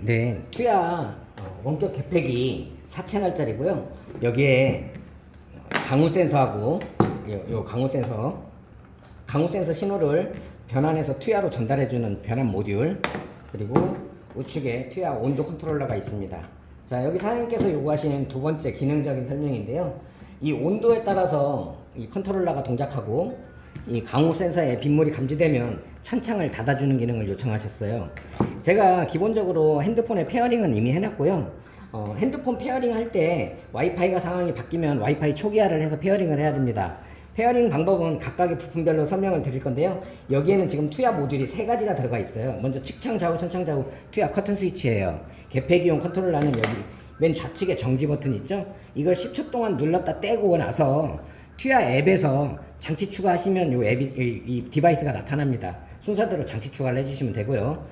네, 투야 어, 원격 개팩이 4채널짜리고요. 여기에 강우 센서하고 요, 요 강우 센서, 강우 센서 신호를 변환해서 투야로 전달해주는 변환 모듈 그리고 우측에 투야 온도 컨트롤러가 있습니다. 자, 여기 사장님께서 요구하시는 두 번째 기능적인 설명인데요. 이 온도에 따라서 이 컨트롤러가 동작하고 이 강우 센서에 빗물이 감지되면 천창을 닫아주는 기능을 요청하셨어요. 제가 기본적으로 핸드폰에 페어링은 이미 해놨고요. 어, 핸드폰 페어링 할 때 와이파이가 상황이 바뀌면 와이파이 초기화를 해서 페어링을 해야 됩니다. 페어링 방법은 각각의 부품별로 설명을 드릴 건데요. 여기에는 지금 투야 모듈이 세 가지가 들어가 있어요. 먼저 측창 좌우, 천창 좌우 투야 커튼 스위치예요. 개폐기용 컨트롤러는 여기 맨 좌측에 정지 버튼 있죠? 이걸 10초 동안 눌렀다 떼고 나서 투야 앱에서 장치 추가하시면 요 앱이 이, 이 디바이스가 나타납니다. 순서대로 장치 추가를 해주시면 되고요.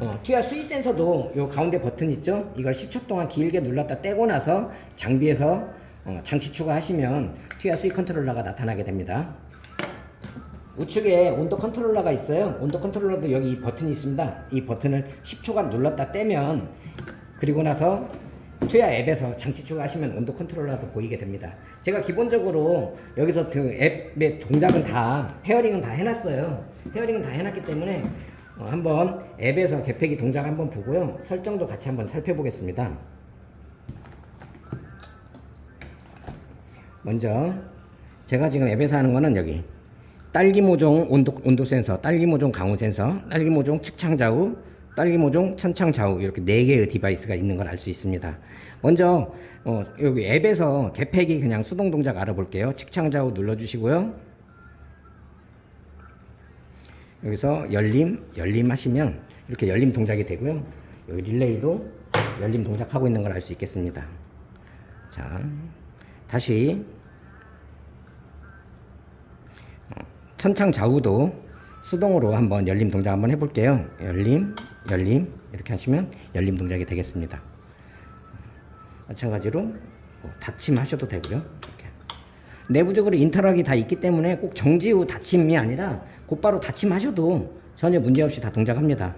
어, 투야 수위 센서도 요 가운데 버튼 있죠? 이걸 10초 동안 길게 눌렀다 떼고 나서 장비에서 어, 장치 추가하시면 투야 수위 컨트롤러가 나타나게 됩니다. 우측에 온도 컨트롤러가 있어요. 온도 컨트롤러도 여기 이 버튼이 있습니다. 이 버튼을 10초간 눌렀다 떼면 그리고 나서 투야 앱에서 장치 추가하시면 온도 컨트롤러도 보이게 됩니다. 제가 기본적으로 여기서 그 앱의 동작은 다 페어링은 다 해놨어요. 페어링은 다 해놨기 때문에 어, 한번 앱에서 개폐기 동작 한번 보고요. 설정도 같이 한번 살펴보겠습니다. 먼저 제가 지금 앱에서 하는 거는 여기 딸기 모종 온도 온도 센서, 딸기 모종 강우 센서, 딸기 모종 측창 좌우, 딸기 모종 천창 좌우 이렇게 네 개의 디바이스가 있는 걸 알 수 있습니다. 먼저 어, 여기 앱에서 개폐기 그냥 수동 동작 알아볼게요. 측창 좌우 눌러주시고요. 여기서 열림, 열림 하시면 이렇게 열림 동작이 되고요. 여기 릴레이도 열림 동작하고 있는 걸 알 수 있겠습니다. 자, 다시 어, 천창 좌우도 수동으로 한번 열림 동작 한번 해볼게요. 열림, 열림 이렇게 하시면 열림 동작이 되겠습니다. 마찬가지로 뭐 닫힘 하셔도 되고요. 이렇게. 내부적으로 인터락이 다 있기 때문에 꼭 정지 후 닫힘이 아니라 곧바로 닫힘 하셔도 전혀 문제없이 다 동작합니다.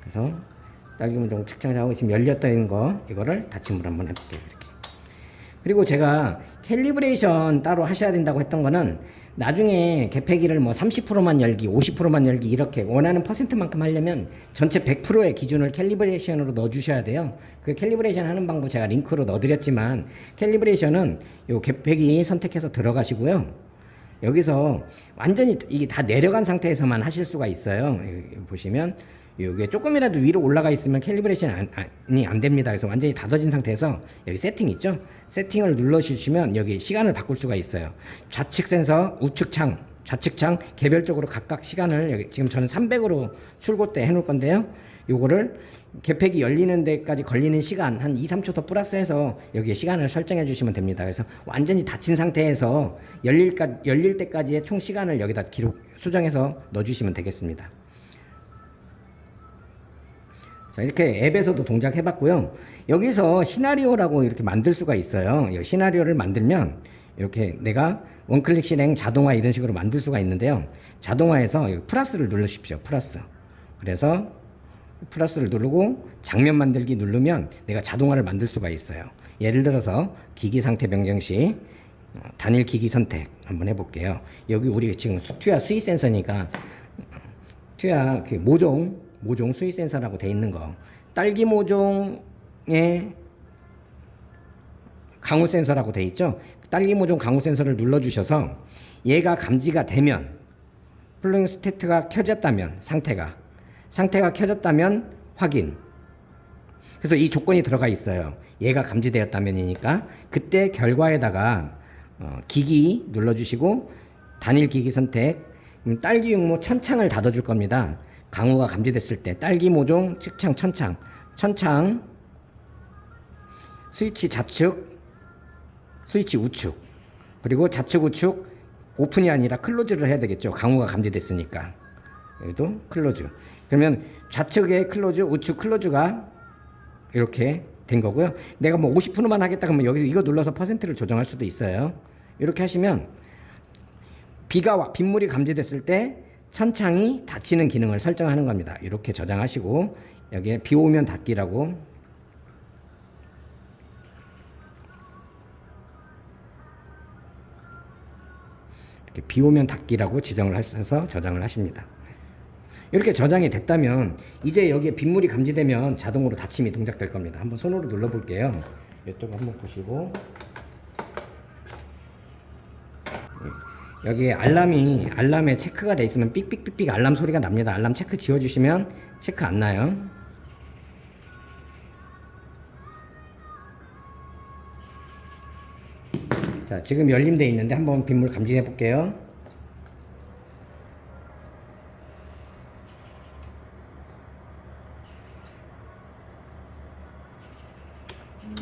그래서 딸기문종 측정하고 지금 열렸다는 거 이거를 닫힘으로 한번 해볼게요. 이렇게. 그리고 제가 캘리브레이션 따로 하셔야 된다고 했던 거는 나중에 개폐기를 뭐 30%만 열기, 50%만 열기 이렇게 원하는 퍼센트만큼 하려면 전체 100%의 기준을 캘리브레이션으로 넣어 주셔야 돼요. 그 캘리브레이션 하는 방법 제가 링크로 넣어 드렸지만 캘리브레이션은 요 개폐기 선택해서 들어가시고요. 여기서 완전히 이게 다 내려간 상태에서만 하실 수가 있어요. 보시면 이게 조금이라도 위로 올라가 있으면 캘리브레이션이 안 됩니다. 그래서 완전히 닫아진 상태에서 여기 세팅 있죠? 세팅을 눌러주시면 여기 시간을 바꿀 수가 있어요. 좌측 센서, 우측 창, 좌측 창 개별적으로 각각 시간을 여기 지금 저는 300으로 출고 때 해놓을 건데요. 요거를 개폐기 열리는 데까지 걸리는 시간 한 2, 3초 더 플러스해서 여기에 시간을 설정해 주시면 됩니다. 그래서 완전히 닫힌 상태에서 열릴까, 열릴 때까지의 총 시간을 여기다 기록, 수정해서 넣어주시면 되겠습니다. 자, 이렇게 앱에서도 동작 해 봤고요. 여기서 시나리오라고 이렇게 만들 수가 있어요. 이 시나리오를 만들면 이렇게 내가 원클릭 실행 자동화 이런 식으로 만들 수가 있는데요. 자동화에서 플러스를 누르십시오. 플러스. 그래서 플러스를 누르고 장면 만들기 누르면 내가 자동화를 만들 수가 있어요. 예를 들어서 기기 상태 변경 시 어, 단일 기기 선택 한번 해볼게요. 여기 우리 지금 수- 투야 수위 센서니까 투야 그 모종 모종 수위 센서라고 돼 있는 거 딸기 모종의 강우 센서라고 돼 있죠. 딸기 모종 강우 센서를 눌러 주셔서 얘가 감지가 되면 플로잉 스테트가 켜졌다면 상태가 상태가 켜졌다면 확인. 그래서 이 조건이 들어가 있어요. 얘가 감지되었다면이니까 그때 결과에다가 어, 기기 눌러주시고 단일 기기 선택 딸기 육모 천창을 닫아줄 겁니다. 강우가 감지됐을 때 딸기 모종 측창 천창 천창 스위치 좌측 스위치 우측 그리고 좌측 우측 오픈이 아니라 클로즈를 해야 되겠죠. 강우가 감지됐으니까 여기도 클로즈. 그러면 좌측에 클로즈, 우측 클로즈가 이렇게 된 거고요. 내가 뭐 50%만 하겠다 그러면 여기서 이거 눌러서 퍼센트를 조정할 수도 있어요. 이렇게 하시면 비가 와, 빗물이 감지됐을 때 천창이 닫히는 기능을 설정하는 겁니다. 이렇게 저장하시고 여기에 비 오면 닫기라고 이렇게 비 오면 닫기라고 지정을 하셔서 저장을 하십니다. 이렇게 저장이 됐다면 이제 여기에 빗물이 감지되면 자동으로 닫힘이 동작될 겁니다. 한번 손으로 눌러 볼게요. 이쪽 한번 보시고 여기 알람이 알람에 체크가 돼 있으면 삑삑삑삑 알람 소리가 납니다. 알람 체크 지워 주시면 체크 안 나요. 자, 지금 열림돼 있는데 한번 빗물 감지해 볼게요.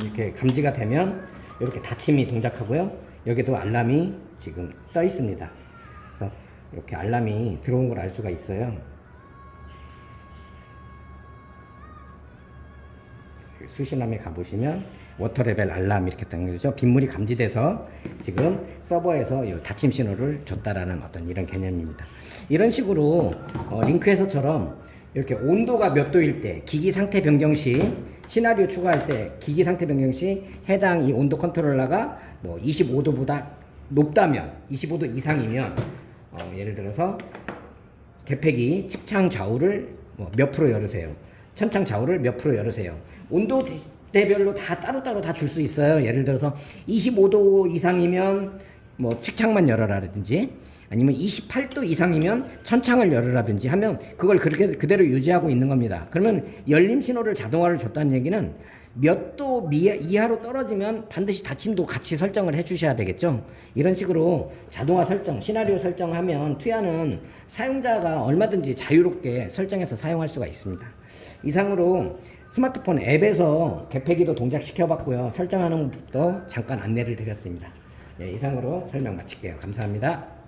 이렇게 감지가 되면 이렇게 닫힘이 동작하고요. 여기도 알람이 지금 떠 있습니다. 그래서 이렇게 알람이 들어온 걸 알 수가 있어요. 수신함에 가보시면 워터 레벨 알람 이렇게 뜬 거죠. 빗물이 감지돼서 지금 서버에서 이 닫힘 신호를 줬다라는 어떤 이런 개념입니다. 이런 식으로 어, 링크에서처럼 이렇게 온도가 몇 도일 때 기기 상태 변경 시 시나리오 추가할 때 기기 상태 변경 시 해당 이 온도 컨트롤러가 뭐 25도보다 높다면 25도 이상이면 어, 예를 들어서 개폐기 측창 좌우를 뭐 몇 프로 열으세요. 천창 좌우를 몇 프로 열으세요. 온도 대별로 다 따로따로 다 줄 수 있어요. 예를 들어서 25도 이상이면 뭐 측창만 열어라든지 아니면 28도 이상이면 천창을 열으라든지 하면 그걸 그렇게 그대로 유지하고 있는 겁니다. 그러면 열림 신호를 자동화를 줬다는 얘기는 몇 도 이하로 떨어지면 반드시 닫힘도 같이 설정을 해 주셔야 되겠죠. 이런 식으로 자동화 설정, 시나리오 설정하면 투야는 사용자가 얼마든지 자유롭게 설정해서 사용할 수가 있습니다. 이상으로 스마트폰 앱에서 개폐기도 동작시켜 봤고요. 설정하는 법도 잠깐 안내를 드렸습니다. 네, 이상으로 설명 마칠게요. 감사합니다.